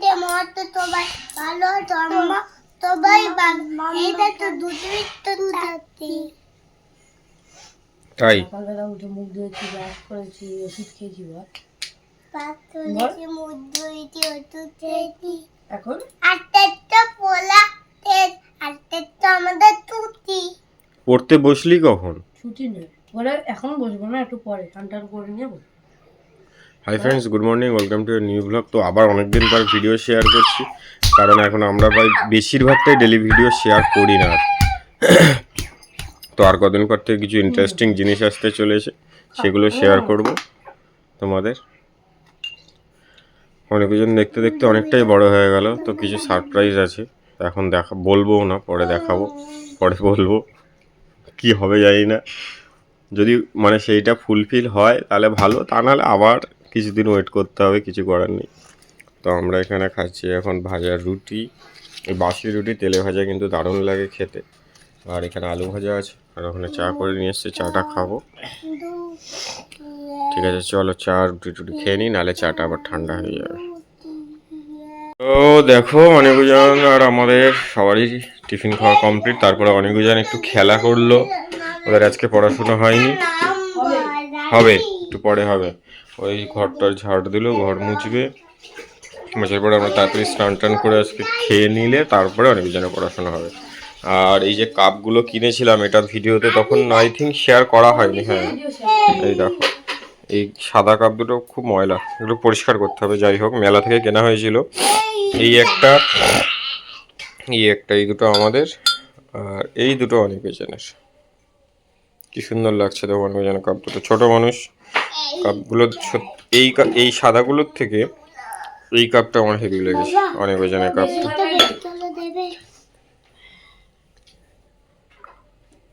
দে মত সবাই ভালো ধর্ম সবাই ভালো এইটা তো দুটোই তো থাকতি তাই। সকালবেলা উঠে মুখ ধুয়েছি ব্রাশ করেছি ওষুধ খেয়েছি বা এখন? আমাদের পড়তে বসলি কখন? ছুটি নেই। পরে এখন বসবো না একটু পরে। টান টান করে নিয়ে বসবো। Hi friends good morning welcome to new blog তো আবার অনেকদিন পর ভিডিও শেয়ার করছি। কারণ এখন আমরা প্রায় বেশিরভাগটাই ডেলি ভিডিও শেয়ার করি না। তো আর কদিন পর থেকে কিছু ইন্টারেস্টিং জিনিস আসতে চলেছে, সেগুলো শেয়ার করব তোমাদের। অনেকজন দেখতে দেখতে অনেকটাই বড় হয়ে গেল, তো কিছু সারপ্রাইজ আছে। এখন দেখা, বলব না, পরে দেখাবো, পরে বলব কি হবে জানি না। যদি মানে সেইটা ফুলফিল হয়, তাহলে ভালো, তা নাহলে আবার কিছুদিন ওয়েট করতে হবে, কিছু করার নেই। তো আমরা এখানে খাচ্ছি এখন ভাজা রুটি। বাসি রুটি, তেলে ভাজা কিন্তু দারুণ লাগে খেতে। আর এখানে আলু ভাজা আছে, আর ওখানে চা করে নিয়ে এসছে, চাটা খাব। ঠিক আছে, চলো চা, রুটি টুটি খেয়ে নিই নাহলে চাটা আবার ঠান্ডা হয়ে যাবে। তো দেখো অনেকজন আর আমাদের সবারই টিফিন খাওয়া কমপ্লিট তারপরে অনেকজন একটু খেলা করল। ওদের আজকে পড়াশোনা হয়নি। হবে, একটু পরে হবে। ওই ঘরটার ঝাড় দিল, ঘর মুছবে। মুছার পরে আমরা তাড়াতাড়ি স্নান টান করে আজকে খেয়ে নিলে, তারপরে অনেকজনের পড়াশোনা হবে। আর এই যে কাপগুলো কিনেছিলাম এটার ভিডিওতে তখন আই থিঙ্ক শেয়ার করা হয়নি হ্যাঁ। এই দেখো, এই সাদা কাপ দুটো খুব ময়লা, এগুলো পরিষ্কার করতে হবে, যাই হোক, মেলা থেকে কেনা হয়েছিল। এই একটা এই একটা, এই দুটো আমাদের, আর এই দুটো অনেক পেছনের কি সুন্দর লাগছে দেখো, অনেক যেন কাপ দুটো, ছোটো মানুষ। কাপগুলো এই এই সাদাগুলোর থেকে এই কাপটা আমার হেভি লেগেছে অনেক ওজনের কাপটা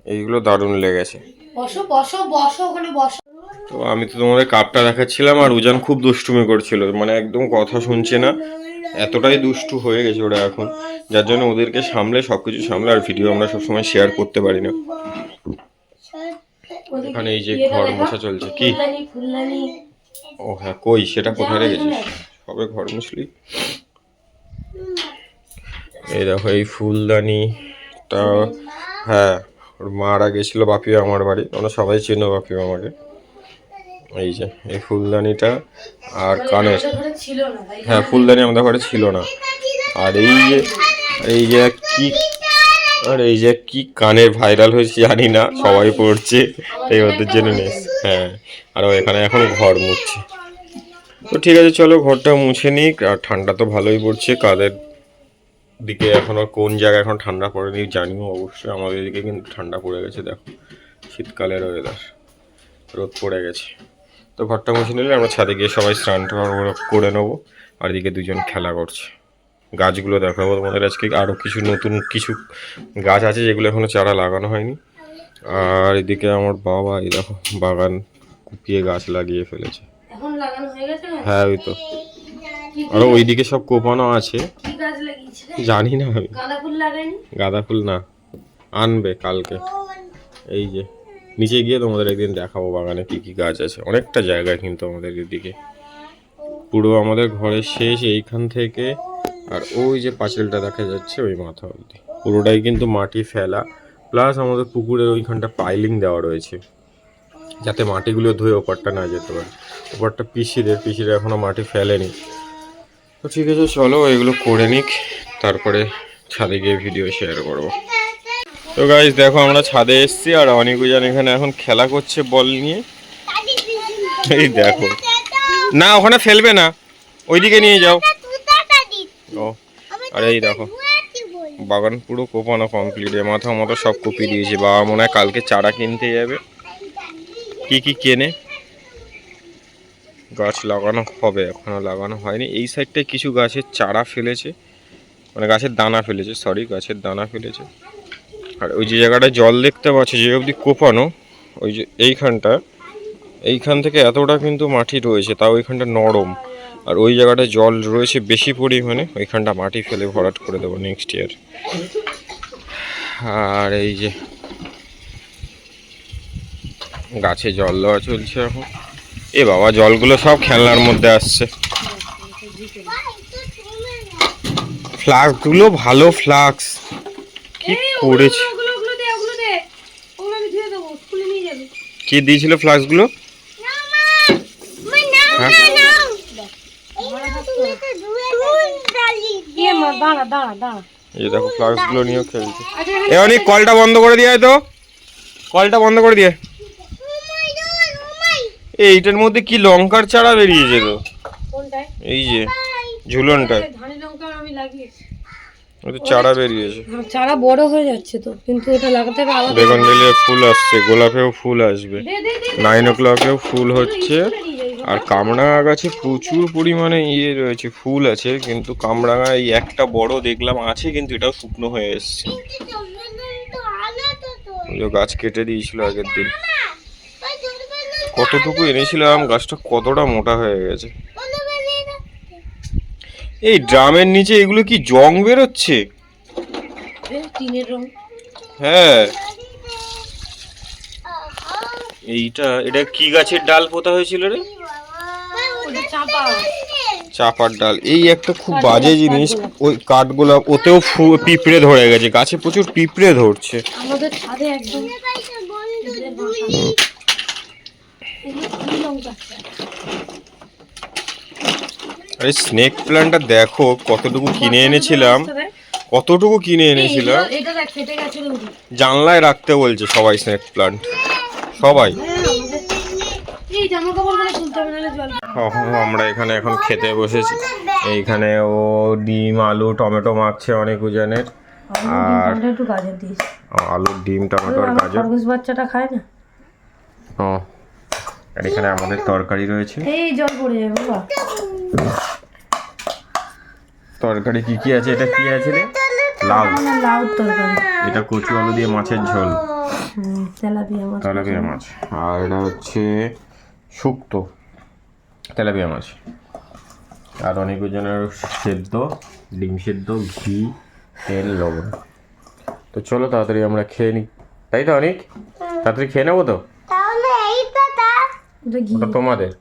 এইগুলো দারুণ লেগেছে। তো আমি তো তোমাদের কাপটা দেখাচ্ছিলাম আর উজান খুব দুষ্টুমি করছিল মানে একদম কথা শুনছে না। এতটাই দুষ্টু হয়ে গেছে ওরা এখন যার জন্য ওদেরকে সামলে সব কিছু সামলে আর ভিডিও আমরা সবসময় শেয়ার করতে পারি না। এখানে এই যে ঘর মোছা চলছে। কি? ও হ্যাঁ কই? সেটা কোথায় রেখেছিস? সবে ঘর মুছলি? এই দেখো এই ফুলদানিটা হ্যাঁ ওর মারা গেছিল বাপিও আমার বাড়ি। তোমরা সবাই চেনো বাপিও আমাকে। এই যে এই ফুলদানিটা আর কানের। হ্যাঁ ফুলদানি আমাদের ঘরে ছিল না। আর এই যে এই যে কি আর এই যে কি কানের ভাইরাল হয়েছে জানি না সবাই পড়ছে এই ওদের জন্য নেই। হ্যাঁ আর এখানে এখন ঘর মুছছে। তো ঠিক আছে চলো ঘরটা মুছে নিক আর ঠান্ডা তো ভালোই পড়ছে কাদের দিকে এখনও কোন জায়গায় এখন ঠান্ডা পড়েনি জানিও অবশ্যই আমাদের এদিকে কিন্তু ঠান্ডা পড়ে গেছে দেখো শীতকালের ওয়েদার রোদ পড়ে গেছে। তো ঘরটা মুছে নিলে আমরা ছাদে গিয়ে সবাই স্নান করে নেব আর এদিকে দুজন খেলা করছে। গাছগুলো দেখাবো তোমাদের আজকে। আরও কিছু নতুন কিছু গাছ আছে যেগুলো এখনও চারা লাগানো হয়নি। আর এদিকে আমার বাবা এই দেখো বাগান কুপিয়ে গাছ লাগিয়ে ফেলেছে। হয়ে ওই তো। আরও ওইদিকে সব কোপানো আছে? জানি না আমি। গাঁদা ফুল গাঁদা ফুল না আনবে কালকে। এই যে নিচে গিয়ে তোমাদের একদিন দেখাবো বাগানে কি কি গাছ আছে। অনেকটা জায়গা কিন্তু আমাদের এদিকে। পুরো আমাদের ঘরের শেষ এইখান থেকে আর ওই যে পাঁচিলটা দেখা যাচ্ছে ওই মাথা অবধি। পুরোটাই কিন্তু মাটি ফেলা প্লাস আমাদের পুকুরের ওইখানটা পাইলিং দেওয়া রয়েছে, যাতে মাটিগুলো ধুয়ে ওপারটা না যেতে পারে। ওপারটা পিসিদের, পিসিরা এখনও মাটি ফেলেনি। তো ঠিক আছে, চলো এগুলো করে নিক, তারপরে ছাদে গিয়ে ভিডিও শেয়ার করব। তো গাইজ দেখো আমরা ছাদে এসেছি আর অনেকজন এখানে এখন খেলা করছে বল নিয়ে। এই দেখো। না ওখানে ফেলবে না। ওইদিকে নিয়ে যাও। ও আর এই দেখো। বাগান পুরো কোপানো কমপ্লিট মাথা মতো সব কপি দিয়েছে। বাবা মনে হয় কালকে চারা কিনতে যাবে। কি কি কেনে? গাছ লাগানো হবে এখনও লাগানো হয়নি। এই সাইডটায় কিছু গাছের চারা ফেলেছে। মানে গাছের দানা ফেলেছে সরি গাছের দানা ফেলেছে। আর ওই যে জায়গাটায় জল দেখতে পাচ্ছি যে অবধি কোপানো ওই যে এইখানটা। এইখান থেকে এতটা কিন্তু মাটি রয়েছে তাও ওইখানটা নরম। আর ওই জায়গাটায় জল রয়েছে বেশি পরিমাণে ওইখানটা মাটি ফেলে ভরাট করে দেবো নেক্সট ইয়ার আর এই যে গাছে জল দেওয়া চলছে এখন। এ বাবা জলগুলো সব খেলনার মধ্যে আসছে। ফ্লাক্সগুলো ভালো ফ্লাক্স। কি করেছে? ওগুলো ওগুলো দে এই দেখো নিয়েও খেলছে। এ অনেক কলটা বন্ধ করে দিয়ে তো। কলটা বন্ধ করে দিয়ে এইটার মধ্যে কি লঙ্কার চারা বেরিয়েছে তো এই যে ঝুলনটা ধানি লঙ্কা আমি লাগিয়েছি। চারা বেরিয়েছে। হ্যাঁ, চারা বড় হয়ে যাচ্ছে তো কিন্তু এটা লাগাতে হবে বেগুন বেলে ফুল আসছে গোলাপেও ফুল আসবে। নাইন ও ক্লকেও ফুল হচ্ছে। আর কামরাঙা গাছে প্রচুর পরিমাণে ইয়ে রয়েছে ফুল আছে কিন্তু কামরাঙা এই একটা বড় দেখলাম আছে কিন্তু এটাও শুকনো হয়ে এসছে। গাছ কেটে দিয়েছিল আগের দিন। কতটুকু এনেছিলাম গাছটা কতটা মোটা হয়ে গেছে। এই ড্রামের নিচে এগুলো কি জং বেরোচ্ছে? এ, টিনের রং। হ্যাঁ। এইটা এটা কি গাছের ডাল পোতা হয়েছিল রে? চাপার ডাল। এই একটা খুব বাজে জিনিস ওই কাঠগোলাপ ওতেও ফু- পিঁপড়ে ধরে গেছে গাছে প্রচুর পিঁপড়ে ধরছে। আমাদের ছাদে একদম আরে স্নেক প্ল্যান্টটা দেখো কতটুকু কিনে এনেছিলাম। কতটুকু কিনে এনেছিলাম? এই, জানলায় রাখতে বলছে সবাই স্নেক প্ল্যান্ট সবাই। এই আমরা এখানে এখন খেতে বসেছি। এইখানে ও ডিম আলু টমেটো মাখছে অনেক উজানের। আর আলু ডিম টমেটো আর গাজর। বাচ্চাটা খায় না ও আর এখানে আমাদের তরকারি রয়েছে। এই জল পড়ে যাবে বাবা। তরকারি কি কি আছে? এটা কি আছে রে? লাউ। লাউ তরকারি। এটা কচু আলু দিয়ে মাছের ঝোল। তেলাপিয়া মাছ। তেলাপিয়া মাছ। আর এটা হচ্ছে শুক্তো। তেলাপিয়া মাছ। আর অনেক জনের সেদ্ধ ডিম সেদ্ধ ঘি তেল লবণ। তো চলো তাড়াতাড়ি আমরা খেয়ে নিই তাই তো অনেক? তাড়াতাড়ি খেয়ে নেব তো? তাহলে এইটা তোমাদের।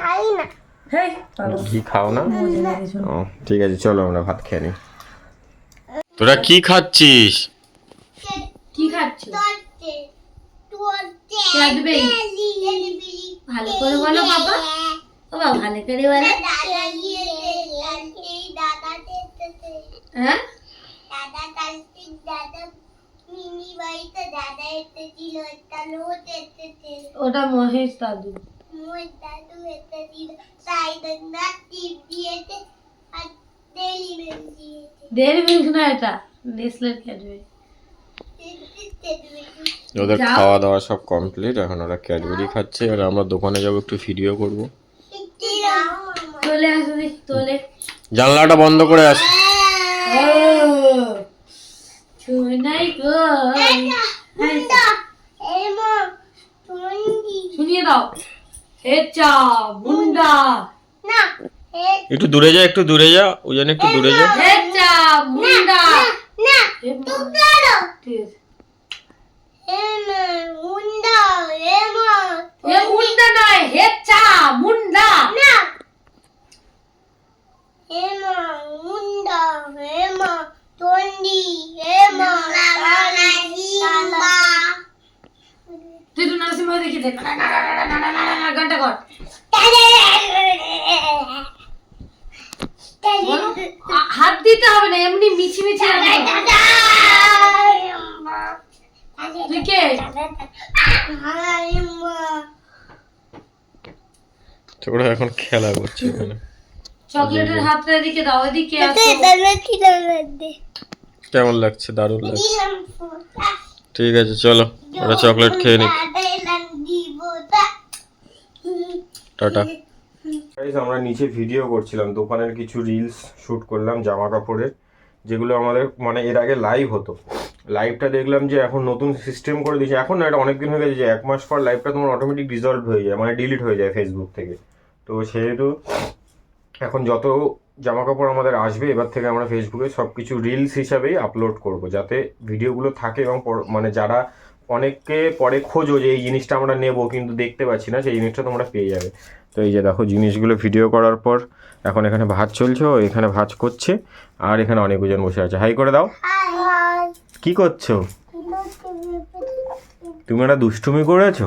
খাই না হেই ঘি খাও না? ও ঠিক আছে চলো আমরা ভাত খেয়ে নিই। তোরা কি খাচ্ছিস? কি খাচ্ছ? তোরতে তোরতে ক্যাডবেরি ক্যাডবেরি ভালো করে বলো বাবা। ও বাবা ভালো করে বলো। হ্যাঁ? মিনি ওটা মহেশ দাদু। মোর দাদু এসেছিল তাই দাদা টিপ দিয়েছে আর ডেলি মিল্ক দিয়েছে ডেয়ারি মিল্ক না এটা নেসলের ক্যাডবেরি ওদের খাওয়া দাওয়া সব কমপ্লিট এখন ওরা ক্যাডবেরি খাচ্ছে আর আমরা দোকানে যাব একটু ভিডিও করব। তোলে আসো তোলে। জানলাটা বন্ধ করে আস। গো শুনিয়ে দাও। হে চা মুন্ডা। না একটু দূরে যা একটু দূরে যা ওই জন্য একটু দূরে যা। হে চা মুন্ডা। না হে মা, কালো ঠিক এ মুন্ডা না। তুই তো নার্সিংহোমে দেখি দেখ ঘণ্টা কর। হাত দিতে হবে না এমনি মিছি মিছি তুই কে? এখন খেলা করছে এখানে। চকলেটের হাতটা এদিকে দাও এদিকে আসো। কেমন লাগছে? দারুণ লাগছে। ঠিক আছে চলো। ওরা চকলেট খেয়ে নিক। টাটা। আমরা নিচে ভিডিও করছিলাম, দোকানের কিছু রিলস শুট করলাম জামা কাপড়ের যেগুলো আমাদের মানে এর আগে লাইভ হতো। লাইভটা দেখলাম যে এখন নতুন সিস্টেম করে দিয়েছে। এখন না, এটা অনেকদিন হয়ে গেছে যে এক মাস পর লাইভটা তোমার অটোমেটিক রিজলভ হয়ে যায় মানে ডিলিট হয়ে যায় ফেসবুক থেকে। তো সেহেতু এখন যত জামা কাপড় আমাদের আসবে, এবার থেকে আমরা ফেসবুকে সব কিছু রিলস হিসাবেই আপলোড করব, যাতে ভিডিওগুলো থাকে এবং মানে যারা অনেককে পরে খোঁজো যে এই জিনিসটা আমরা নেব, কিন্তু দেখতে পাচ্ছি না, সেই জিনিসটা তোমরা পেয়ে যাবে। তো এই যে দেখো, জিনিসগুলো ভিডিও করার পর এখন এখানে ভাত চলছে এখানে ভাজ করছে, আর এখানে অনেক ওজন বসে আছে। হাই করে দাও। কি করছ? তুমি একটা দুষ্টুমি করেছ?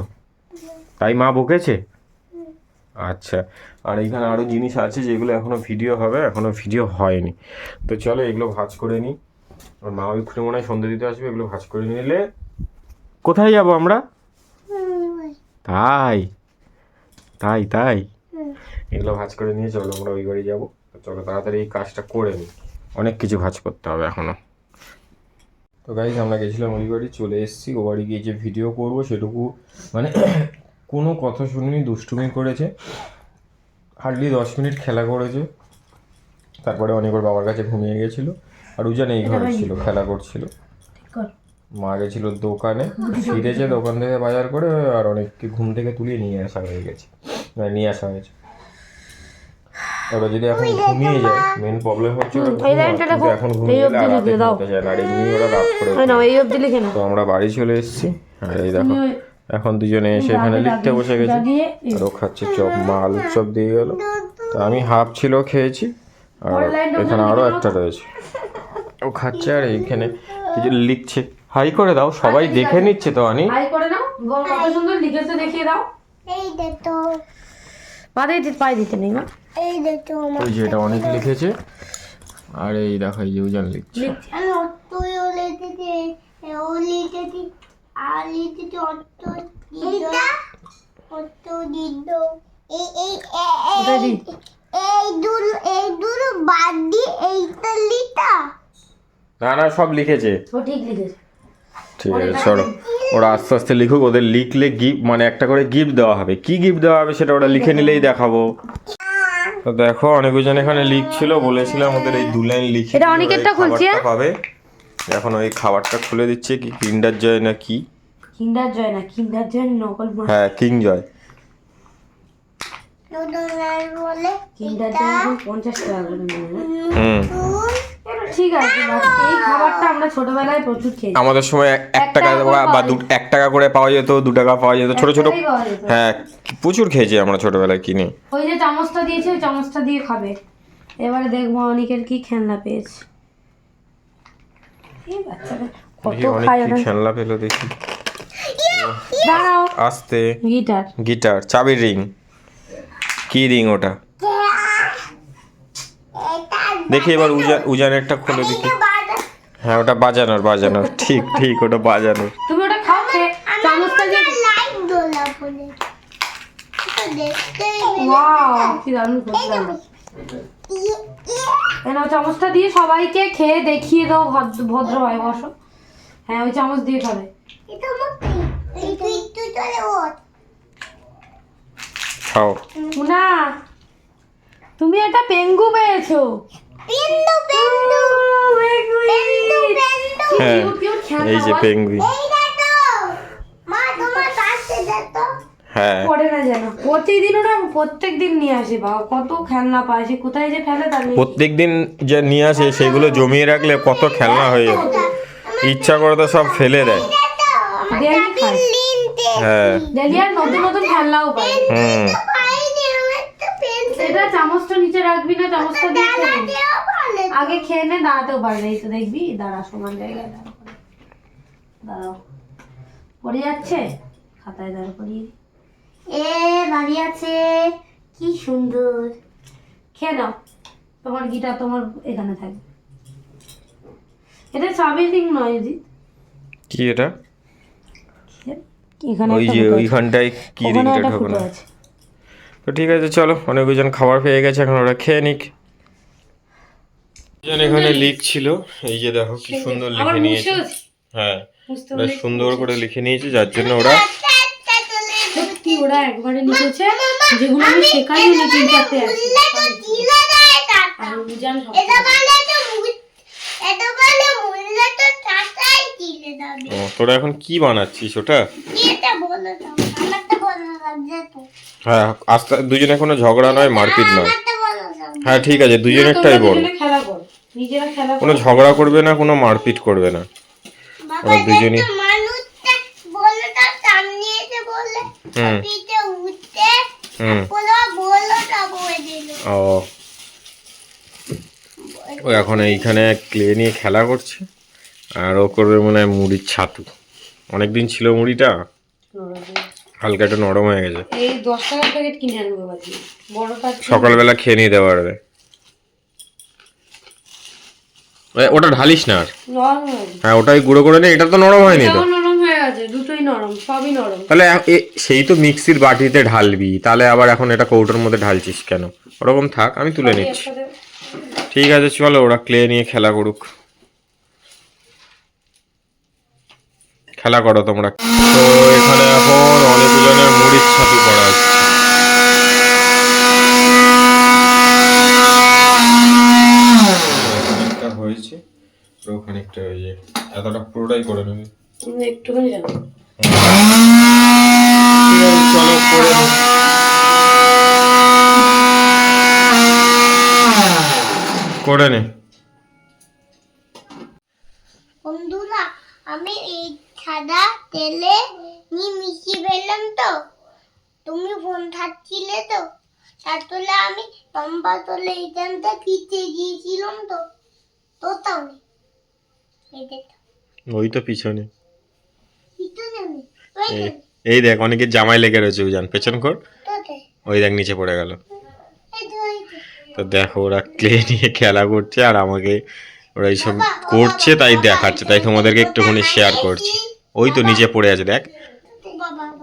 তাই মা বকেছে? আচ্ছা আর এখানে আরও জিনিস আছে যেগুলো এখনও ভিডিও হবে এখনও ভিডিও হয়নি। তো চলো এগুলো ভাজ করে নিই। আর মা ওইখানে মনে হয় সন্ধ্যে দিতে আসবে, এগুলো ভাজ করে নিলে কোথায় যাব আমরা? তাই। তাই তাই। এগুলো ভাজ করে নিয়ে চলো আমরা ওই বাড়ি যাব। চলো তাড়াতাড়ি এই কাজটা করে নিই অনেক কিছু ভাজ করতে হবে এখনও। তো গাইজ আমরা গেছিলাম ওই বাড়ি চলে এসেছি। ও বাড়ি গিয়ে যে ভিডিও করব সেটুকু মানে কোনো কথা শুনিনি দুষ্টুমি করেছে। হার্ডলি দশ মিনিট খেলা করেছে। তারপরে অনেক ওর বাবার কাছে ঘুমিয়ে গেছিল। আর উজান এই ঘরে ছিল খেলা করছিল। কর। মা গেছিল দোকানে ফিরেছে দোকান থেকে বাজার করে আর অনেককে ঘুম থেকে তুলিয়ে নিয়ে আসা হয়ে গেছে মানে নিয়ে আসা হয়েছে। ওরা যদি এখন ঘুমিয়ে যায় মেন প্রবলেম হচ্ছে এখন ঘুমিয়ে অবধি আর এমনি ওরা রাত করে তো আমরা বাড়ি চলে এসেছি আর এই দেখো এখন দুজনে এসে এখানে লিখতে বসে গেছে আর ও খাচ্ছে চপ মা আলুর চপ দিয়ে গেল। তো আমি হাফ ছিল খেয়েছি আর এখানে আরও একটা রয়েছে। ও খাচ্ছে আর এইখানে কিছু লিখছে। হাই করে দাও সবাই দেখে নিচ্ছে তো আনি। হাই করে নাও গো- কত সুন্দর লিখেছে দেখিয়ে দাও। এই দেখো। পায়ে দিতে পায়ে দিতে নেই না এই দেখো আমার ওই যে এটা অনেক লিখেছে। আর এই দেখো এই যে উজান লিখছে। লিখছে। আমি অতই লিখেছি ও লিখেছি আর লিখেছি অত অত দিদ এই এই এ- এ- দি। এই দুল এই দুল বাদ দি এইটা লিটা না না সব লিখেছে। ও ঠিক লিখেছে। ঠিক আছে চলো ওরা আস্তে আস্তে লিখুক ওদের লিখলে গিফট মানে একটা করে গিফট দেওয়া হবে। কি গিফট দেওয়া হবে সেটা ওরা লিখে নিলেই দেখাবো। তো দেখো অনেকজন এখানে লিখছিল বলেছিলাম ওদের এই দু লাইন লিখে এটা অনেকেরটা খুলছে? খাবারটা পাবে। এখন ওই খাবারটা খুলে দিচ্ছে কি কিন্ডার জয় না কি? কিন্ডার জয় না কিন্ডার জয় নকল হ্যাঁ কিং জয়। কিন্ডার জয় এখন পঞ্চাশ টাকা করে হুম। ঠিক আছে এই খাবারটা আমরা ছোটবেলায় প্রচুর খেয়েছি। আমাদের সময় এক- টাকা বা- দু এক টাকা করে পাওয়া যেত দু টাকা পাওয়া যেত ছোট ছোট। হ্যাঁ প্রচুর খেয়েছি আমরা ছোটবেলায় কিনে। ওই যে চামচটা দিয়েছে ওই চামচটা দিয়ে খাবে। এবারে দেখব অনেকের কি খেলনা পেয়েছে। এই বাচ্চারা কত খায় খেলনা পেল দেখি। দাঁড়াও। আস্তে। গিটার। গিটার চাবির রিং। কি রিং ওটা? দেখি এবার উজান একটা খুলে দেখি। হ্যাঁ ওটা বাজানোর বাজানোর। ঠিক ঠিক ওটা বাজানোর। তুমি ওটা খাও খেয়ে চামচটা দিয়ে লাইট দোলা বলে এটা দেখতে ওয়াও কি দারুণ এই নাও চামচটা দিয়ে সবাইকে খেয়ে দেখিয়ে দাও ভদ্র হয় বসো। হ্যাঁ ওই চামচ দিয়ে খাবে। এটা খাও। মুনা তুমি একটা পেঙ্গু পেয়েছ। পেন্দু পেন্দু পেন্দু পেন্দু হ্যাঁ এই যে। পেঙ্গুইন হ্যাঁ। পড়ে না যেন। প্রতিদিন ওরা প্রত্যেক দিন নিয়ে আসে বাবা। কত খেলনা পায় সে কোথায় যে ফেলে তার প্রত্যেক দিন যে নিয়ে আসে সেগুলো জমিয়ে রাখলে কত খেলনা হয়ে যাবে ইচ্ছা করে তো সব ফেলে দেয়। হ্যাঁ। নতুন নতুন খেলনাও পায়। হুম। সেটা চামচটা নিচে রাখবি না চামচটা দিয়ে আগে খেয়ে নে দাঁড়াতেও পারবে এই তো দেখবি দাঁড়া সমান জায়গায় দাঁড়া দাঁড়াও। পড়ে যাচ্ছে? খাতায় দাঁড়া করিয়ে এ দাঁড়িয়ে আছে। কি সুন্দর। খেয়ে নাও। তোমার গিটার তোমার এখানে থাকবে। এটা চাবির রিং নয় দিদি কি এটা? এখানে ওই যে। ওইখানটায় কি ওখানে রিংটা ঢোকানো আছে। তো ঠিক আছে চলো অনেকজন খাবার পেয়ে গেছে এখন ওরা খেয়ে নিক। এখানে লিখছিল এই যে দেখো কি সুন্দর লিখে নিয়েছে। হ্যাঁ ওরা সুন্দর করে লিখে নিয়েছে যার জন্য ওরা সত্যি একবারে লিখেছে যেগুলো আমি শেখাই নি তোরা এখন কি বানাচ্ছিস ওটা এটা বলে দাও আমারটা বলে দাও যেত হ্যাঁ আস্তে দুজনে কোনো ঝগড়া নয় মারপিট নয়। হ্যাঁ ঠিক আছে দুজনেরটাই বল। দুজনে খেলা করো নিজেরা খেলা কোনো ঝগড়া করবে না কোনো মারপিট করবে না। ওরা দুজনই দেখো মানুষটা বলে দাও সামনে এসে বলে হুম। হুম। বলো বলো তা বলে দিল। ও। ও এখন এইখানে ক্লে নিয়ে খেলা করছে আর ও করবে মনে হয় মুড়ির ছাতু। অনেকদিন ছিল মুড়িটা। হালকা একটু নরম হয়ে গেছে। এই দশ টাকার প্যাকেট কিনে আনব বাকি বড়টা সকালবেলা খেয়ে নিতে পারবে। ওটা ঢালিস না আর। হ্যাঁ ওটাই গুঁড়ো করে নে এটা তো নরম হয়নি তো। নরম হয়ে গেছে দুটোই নরম সবই নরম। তাহলে সেই তো মিক্সির বাটিতে ঢালবি তাহলে আবার এখন এটা কৌটোর মধ্যে ঢালছিস কেন? ওরকম থাক আমি তুলে নিচ্ছি। ঠিক আছে চলো ওরা ক্লে নিয়ে খেলা করুক। খেলা করো তোমরা। তো এখানে এখন অনেকজনের মুড়ির ছাতু করা হচ্ছে। খানিকটা হয়েছে খানিকটা ওই যে এতটা পুরোটাই করে নেবে। একটুখানি চলো করে নে। করে নে। বন্ধুরা আমি এই সাদা তেলে ফেললাম তো? তুমি ফোন থাকছিলে তো? তার তোলে আমি লম্বা তোলে এইখানটা পিঠে গিয়েছিলাম তো। তো তাও নেই ওই তো পিছনে। এই- দেখ। অনেকের জামাই লেগে রয়েছে উজান পেছন কর। ওই দেখ নিচে পড়ে গেল। তো দেখো ওরা ক্লে নিয়ে খেলা করছে আর আমাকে ওরা এইসব করছে তাই দেখাচ্ছে তাই তোমাদেরকে একটুখানি শেয়ার করছি। ওই তো নিচে পড়ে আছে দেখ।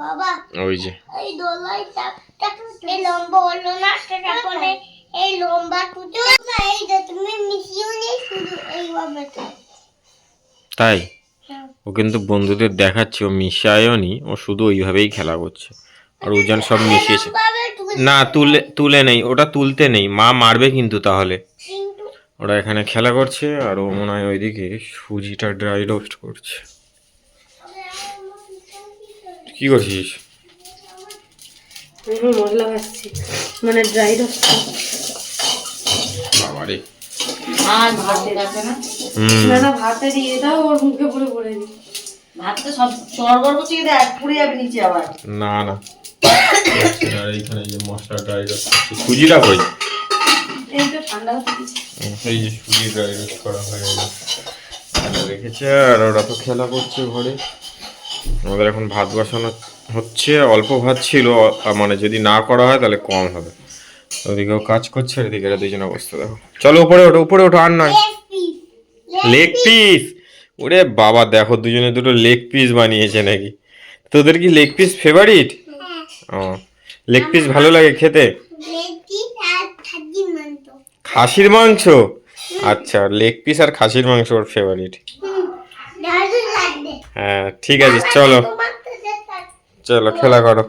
বাবা। ওই যে। এই দোলাই চাপটা এই লম্বা হলো না তারপরে এই লম্বা টুটো এই যে তুমি মিশিয়ে নিয়ে শুধু এইভাবে তাই? হ্যাঁ। ও কিন্তু বন্ধুদের দেখাচ্ছে ও মিশায়ও নি ও শুধু ওইভাবেই খেলা করছে। আর উজান সব মিশিয়েছে। না তুলে তুলে নেই ওটা তুলতে নেই। মা মারবে কিন্তু তাহলে। ওরা এখানে খেলা করছে আর ও মনে হয় ওইদিকে সুজিটা ড্রাই রোস্ট করছে। কি করছিস? আমি মশলা ভাজছি মানে ড্রাই রোস্ট বাবারে। আর ভাত আছে না? না না ভাতে দিয়ে দাও ওর মুখে পুরো পড়ে দিই। ভাত তো সব সরবর বসিয়ে দেয় পুড়ে যাবে নিচে আবার। না না। আর এইখানে যে মশলা ড্রাই রোস্ট সুজিটা কই? এই তো ঠান্ডা হতে এই যে সুজি ড্রাই রোস্ট করা হয়ে গেল রেখেছে আর ওরা তো খেলা করছে ঘরে। আমাদের এখন ভাত বসানো হচ্ছে অল্প ভাত ছিল মানে যদি না করা হয় তাহলে কম হবে। ওদিকেও কাজ করছে আর এদিকে এরা দুজনে অবস্থা দেখো। চলো উপরে ওঠো উপরে ওঠো আর নয়। লেগ পিস ওরে বাবা দেখো দুজনে দুটো লেগ পিস বানিয়েছে নাকি? তোদের কি লেগ পিস ফেভারিট ও লেগ পিস ভালো লাগে খেতে? খাসির মাংস। আচ্ছা লেগ পিস আর খাসির মাংস ওর ফেভারিট হ্যাঁ ঠিক আছে চলো। চলো খেলা করো।